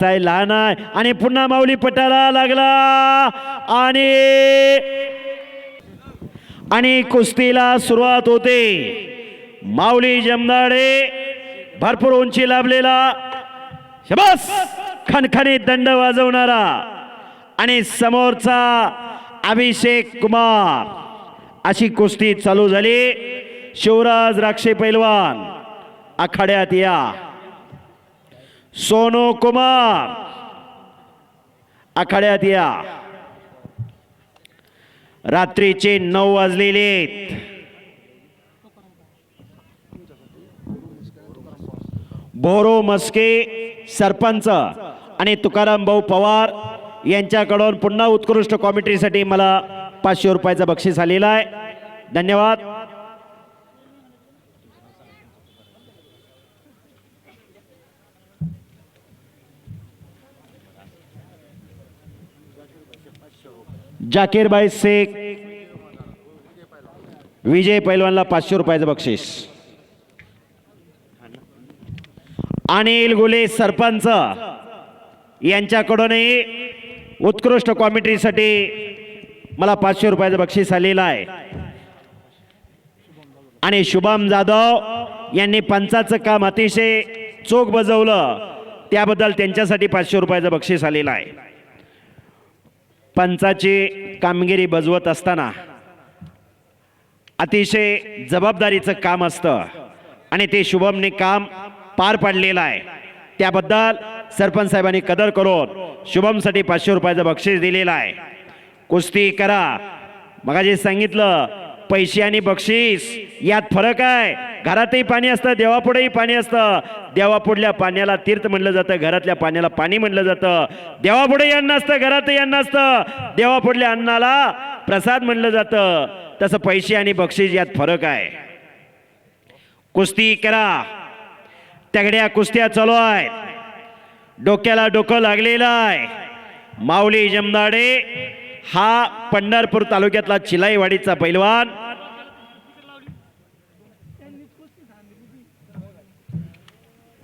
ताई लहान आहे. आणि पुन्हा माऊली पटाला लागला. आणि आणि कुस्तीला सुरुवात होते. माऊली जमदाडे भरपूर उंची लाभलेला. शबस! खणखणीत दंड वाजवणारा. आणि समोरचा अभिषेक कुमार. अशी कुस्ती चालू झाली. शिवराज राक्षे पैलवान. आखाड्यात या. सोनू कुमार. आखाड्यात या रात्रीचे नऊ वाजलेले आहेत. बोरो मस्के सरपंच आणि तुकाराम भाऊ पवार यांच्याकडून पुन्हा उत्कृष्ट कॉमेंट्रीसाठी मला पाचशे रुपयाचं बक्षीस आलेलं आहे. धन्यवाद. जाकीरबाई शेख विजय पैलवानला पाचशे रुपयाचं बक्षीस. अनिल गुले सरपंच यांच्याकडूनही उत्कृष्ट कॉमेंट्रीसाठी मला पाचशे रुपयाचं बक्षीस आलेलं आहे. आणि शुभम जाधव यांनी पंचाचं काम अतिशय चोख बजवलं. त्याबद्दल त्यांच्यासाठी पाचशे रुपयाचं बक्षीस आलेलं आहे. पंचाची कामगिरी बजवत असताना अतिशय जबाबदारीचं काम असतं. आणि ते शुभमने काम पार पाडलेलं आहे. त्याबद्दल सरपंच साहेबांनी कदर करून शुभमसाठी पाचशे रुपयाचं बक्षीस दिलेलं आहे. कुस्ती करा. मगाशी सांगितलं पैसे आणि बक्षीस यात फरक आहे घरातही पाणी असतं देवापुढेही पाणी असतं. देवापुढल्या पाण्याला तीर्थ म्हणलं जातं घरातल्या पाण्याला पाणी म्हणलं जातं. देवापुढेही अन्न असतं घरातही अन्न असतं. देवापुढल्या अन्नाला प्रसाद म्हणलं जातं. तसं पैसे आणि बक्षीस यात फरक आहे. कुस्ती करा. तगड्या कुस्त्या चालू आहेत. डोक्याला डोकं लागलेलं आहे. माऊली जमदाडे हा पंढरपूर तालुक्यातला चिलाईवाडीचा पैलवान.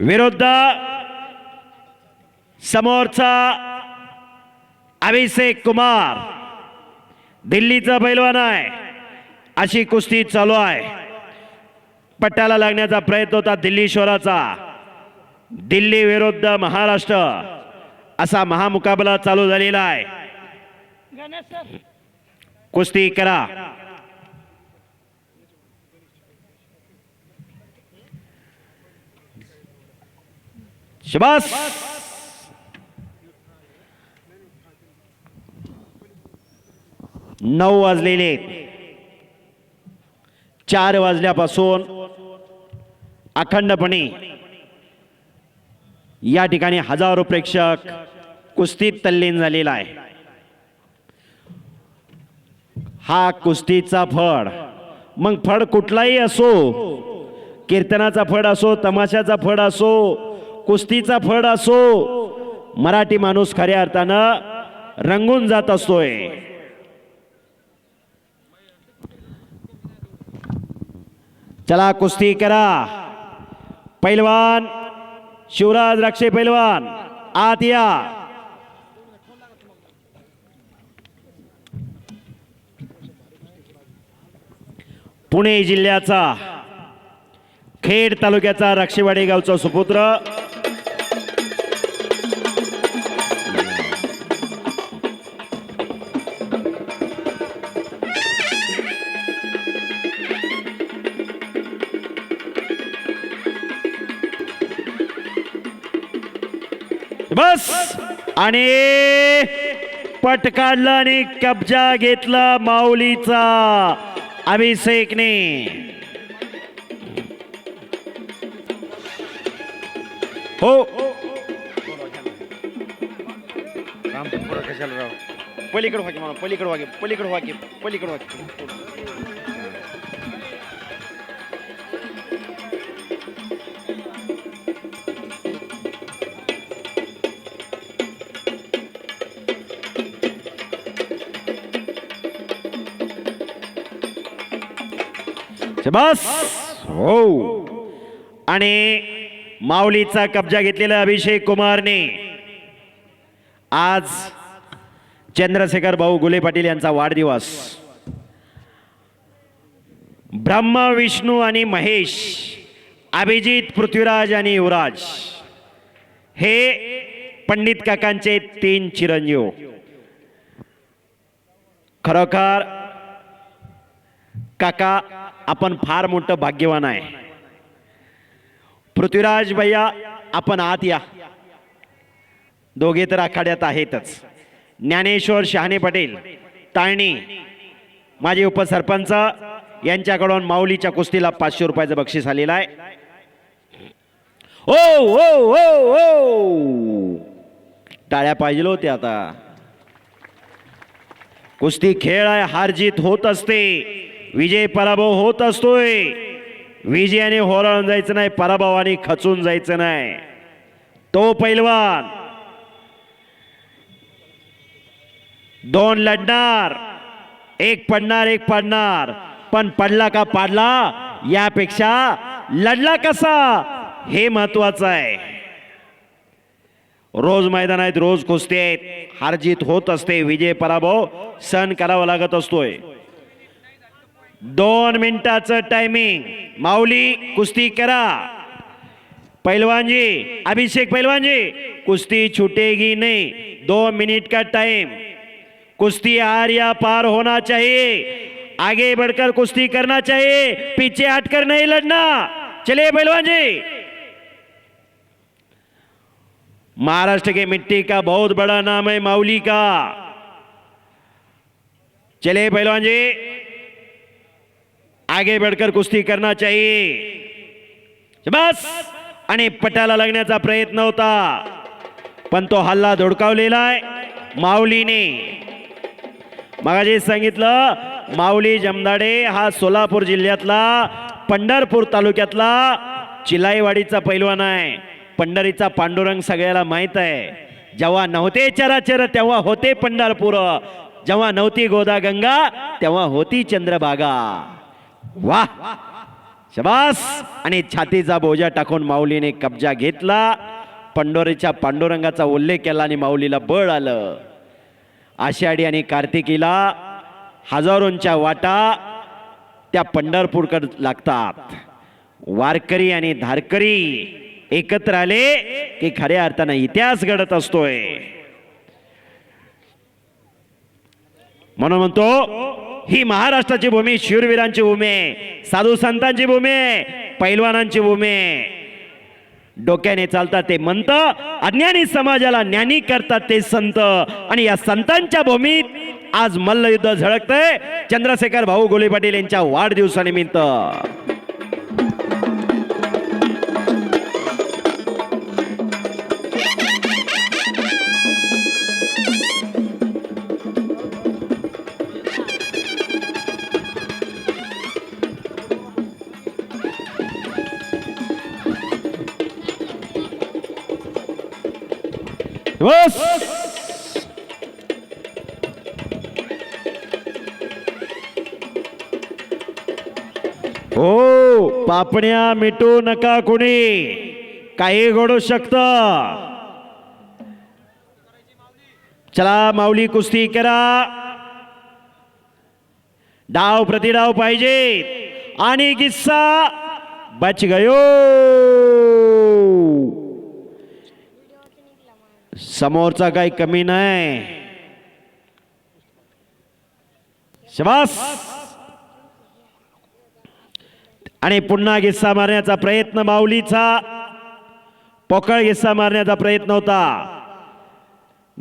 विरुद्ध समोरचा अभिषेक कुमार. दिल्लीचा पैलवान आहे. अशी कुस्ती चालू आहे. पट्ट्याला लागण्याचा प्रयत्न होता दिल्ली शोराचा दिल्ली विरुद्ध महाराष्ट्र. असा महामुकाबला चालू झालेला आहे. कुस्ती करा। शबास। नऊ वाजलेले चार वाजल्यापासून अखंडपणे या ठिकाणी हजारो प्रेक्षक कुस्तीत तल्लीन झालेला आहे. हा कुस्तीचा फळ. मग फळ कुठलाही असो कीर्तनाचा फळ असो तमाशाचा फळ असो कुस्तीचा फळ असो मराठी माणूस खऱ्या अर्थानं रंगून जात असतोय. चला कुस्ती करा. पैलवान शिवराज राक्षे पैलवान आत या. पुणे जिल्ह्याचा खेड तालुक्याचा राक्षेवाडी गावचा सुपुत्र. बस! आणि पट काढला आणि कब्जा घेतला माऊलीचा. अभिषेकने हो। पलीकडे व्हा हो की मला पलीकडे व्हा हो पलीकडे व्हा हो पलीकडे बस हो. आणि माऊलीचा कब्जा घेतलेला अभिषेक कुमारने. आज चंद्रशेखर भाऊ गुले पाटील यांचा वाढदिवस. ब्रह्मा विष्णू आणि महेश अभिजित पृथ्वीराज आणि युवराज हे पंडित काकांचे तीन चिरंजीव. खरोखर काका आपण फार मोठं भाग्यवान आहे. पृथ्वीराज भैया आपण आत या. दोघे तर आखाड्यात आहेतच. ज्ञानेश्वर शहाणे पटेल ताळणी माझे उपसरपंच यांच्याकडून माऊलीच्या कुस्तीला पाचशे रुपयाचं बक्षीस आलेलं आहे. ओ ओ ओ ओ! टाळ्या पाहिजे होत्या आता. कुस्ती खेळ आहे हार जीत होत असते. विजय पराभव होत असतोय. विजयाने होरळून जायचं नाही पराभवाने खचून जायचं नाही. तो पैलवान. दोन लढणार. एक पडणार एक पडणार. पण पडला का पाडला यापेक्षा लढला कसा? हे महत्वाचं आहे. रोज मैदान आहेत रोज कुस्ती आहेत. हारजीत होत असते विजय पराभव सहन करावा लागत असतोय. दोन मिनिटाचं टायमिंग माऊली कुस्ती करा. पहलवानजी अभिषेक पहलवानजी कुश्ती छूटेगी नहीं. दो मिनट का टाइम कुश्ती आर या पार होना चाहिए. आगे बढ़कर कुश्ती करना चाहिए. पीछे हटकर नहीं लड़ना. चलिए पहलवान जी महाराष्ट्र के मिट्टी का बहुत बड़ा नाम है माउली का. चलिए पहलवान जी आगे बढ़कर कुस्ती करना चाहिए। बस। आणि पटाला लागण्याचा प्रयत्न होता। पण तो हल्ला धुडकावलेला आहे माऊलीने. मगाशी सांगितलं माऊली जमदाडे हा सोलापूर जिल्ह्यातला पंढरपूर तालुक्यातला चिलाईवाडीचा पैलवान आहे. पंढरीचा पांडुरंग सगळ्याला माहीत आहे. जेव्हा नव्हते चराचर तेव्हा होते पंढरपूर. जेव्हा नव्हती गोदा गंगा तेव्हा होती चंद्रभागा. वा शबास. आणि छातीचा बोजा टाकून माऊलीने कब्जा घेतला. पंडोरीच्या पांडुरंगाचा उल्लेख केला आणि माऊलीला बळ आलं. आषाढी आणि कार्तिकीला हजारोंच्या वाटा त्या पंढरपूरकर लागतात. वारकरी आणि धारकरी एकत्र आले की खऱ्या अर्थानं इतिहास घडत असतोय. म्हणून म्हणतो ही महाराष्ट्राची भूमी शूरवीरांची भूमी आहे साधू संतांची भूमी आहे पैलवानांची भूमी. आहे डोक्याने चालतात ते मंत अज्ञानी समाजाला ज्ञानी करतात ते संत. आणि या संतांच्या भूमीत आज मल्लयुद्ध झळकतंय. चंद्रशेखर भाऊ गोले पाटील यांच्या वाढदिवसानिमित्त. बस हो पापण्या मिटू नका कुणी. काही घडू शकत. चला माऊली कुस्ती करा. डाव प्रतिडाव पाहिजे आणि किस्सा बच गयो. समोरचा काही कमी नाही. शबास! आणि पुन्हा गिस्सा मारण्याचा प्रयत्न माऊलीचा. पोकळ गिस्सा मारण्याचा प्रयत्न होता.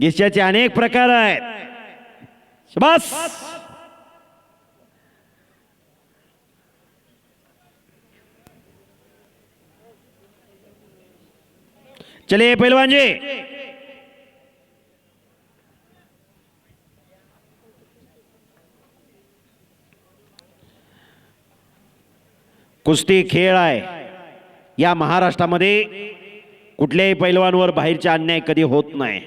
गिस्साचे अनेक प्रकार आहेत. शबास! चलिए पहलवान जी कुस्ती खेळ आहे. या महाराष्ट्रामध्ये कुठल्याही पैलवानवर बाहेरचा अन्याय कधी होत नाही.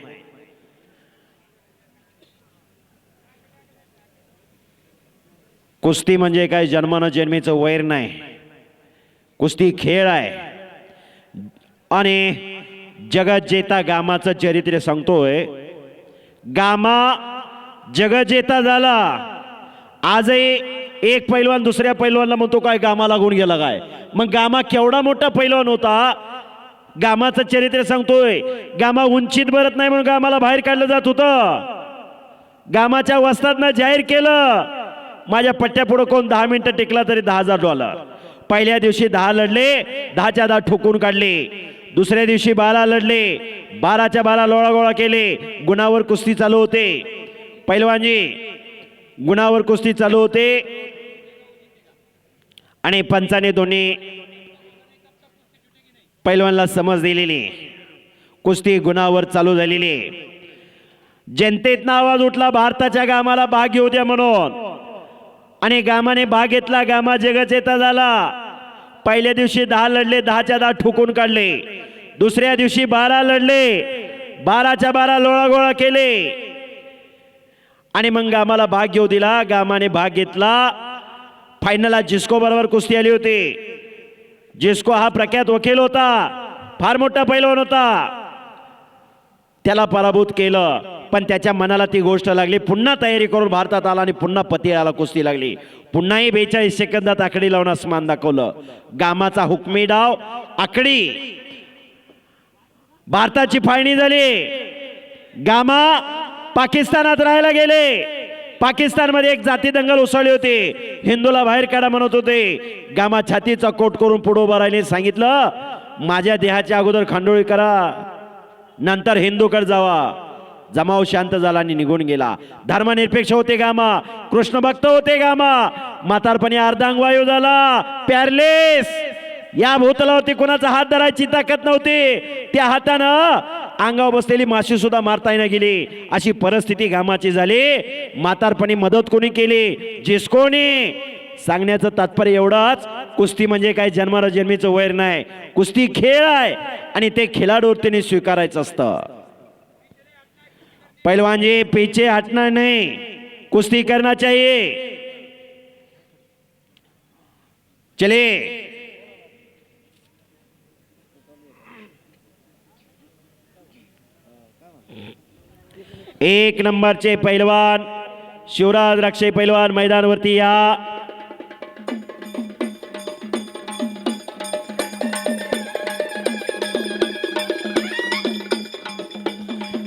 कुस्ती म्हणजे काय? जन्मानं जन्मीचं वैर नाही. कुस्ती खेळ आहे. आणि जगत जेता गामाचं चरित्र सांगतोय. गामा जगजेता झाला. आजही एक पैलवान दुसऱ्या पैलवानला म्हणतो काय गामा लागून गेला काय? मग गामा केवढा मोठा पैलवान होता गामाचं चरित्र सांगतोय गामा उंचीत भरत नाही म्हणून गामाला बाहेर काढलं जात होतं. गामाच्या वस्तादनं जाहीर केलं. माझ्या पट्ट्यापुढं कोण दहा मिनिटं टिकला तरी दहा हजार डॉलर पहिल्या दिवशी दहा लढले दहाच्या दहा ठोकून काढले. दुसऱ्या दिवशी बारा लढले बाराच्या बारा लोळा गोळा केले गुणावर कुस्ती चालू होते. पैलवानजी गुणावर कुस्ती चालू होते. आणि पंचाने दोन्ही पैलवानला समज दिलेली. कुस्ती गुणावर चालू झालेली. जनतेतनं आवाज उठला भारताच्या गामाला भाग घेऊ द्या म्हणून. आणि गामाने भाग घेतला गामा जगचेता झाला. पहिल्या दिवशी दहा लढले दहाच्या दहा ठुकून काढले. दुसऱ्या दिवशी बारा लढले. बाराच्या बारा लोळागोळा केले. आणि मग गामाला भाग घेऊ दिला. गामाने भाग घेतला. फायनलला जिस्को बरोबर कुस्ती आली होती. जिस्को हा प्रख्यात वकील होता. फार मोठा पैलवान होता. त्याला पराभूत केलं. पण त्याच्या मनाला ती गोष्ट लागली. पुन्हा तयारी करून भारतात आला आणि पुन्हा पती आला कुस्ती लागली. पुन्हाही बेचाळीस सेकंदात आकडी लावून अस्मान दाखवलं. गामाचा हुकमी डाव आकडी. भारताची फाळणी झाली. गामा पाकिस्तानात राहायला गेले. पाकिस्तानमध्ये एक जाती दंगल उसळली होती. हिंदूला बाहेर काढा म्हणत होते. गामा छातीचा कोट करून पुढे उभा राहिले सांगितलं माझ्या देहाच्या अगोदर खांडोळी करा. नंतर हिंदूकडे जावा. जमाव शांत झाला आणि निघून गेला. धर्मनिरपेक्ष होते गामा. कृष्ण भक्त होते गामा. म्हातारपणी अर्धांगवायू झाला. पॅरलेस. या भूतलावरती कोणाचा हात धरायची ताकद नव्हती. त्या हातानं अंगावर बसलेली माशी सुद्धा मारता येणं गेली. अशी परिस्थिती घामाची झाली. म्हातारपणी मदत कोणी केली? जिस्कोने सांगण्याचं तात्पर्य एवढंच. कुस्ती म्हणजे काय? जन्माला जन्मीचं वैर नाही. कुस्ती खेळ आहे. आणि ते खिलाडूवरतीने स्वीकारायचं असतं. पहलवान जी पेचे हटणार नाही. कुस्ती करना चाहिए चले. एक नंबरचे पैलवान शिवराज रक्षे पैलवान मैदानवरती या.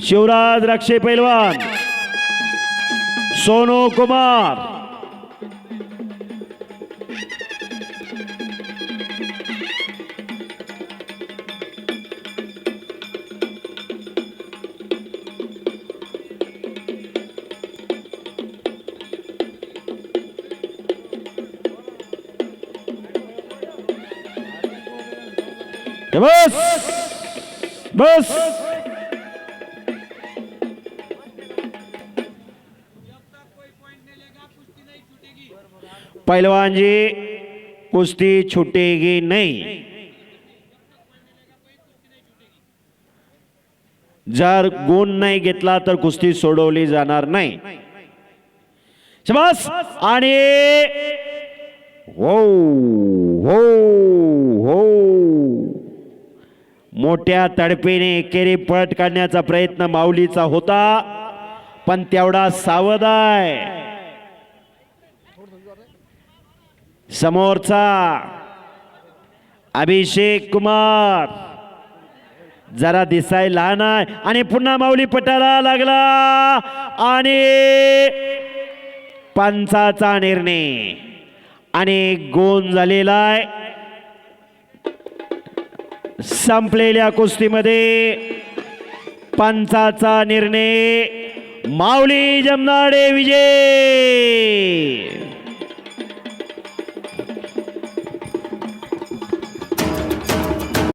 शिवराज रक्षे पैलवान सोनू कुमार. बस बस पहलवान जी कुश्ती छूटेगी नहीं। जर गुण नाही घेतला तर कुस्ती सोडवली जाणार नाही। शबास आणि हो हो हो। मोठ्या तडपेने एकेरी पळट काढण्याचा प्रयत्न माऊलीचा होता पण तेवढा सावध आहे. समोरचा अभिषेक कुमार जरा दिसाय लहान आहे आणि पुन्हा माऊली पटाला लागला आणि पंचाचा निर्णय आणि गोन झालेला आहे. संपलेल्या कुस्तीमध्ये पंचाचा निर्णय माऊली जमनाडे विजय!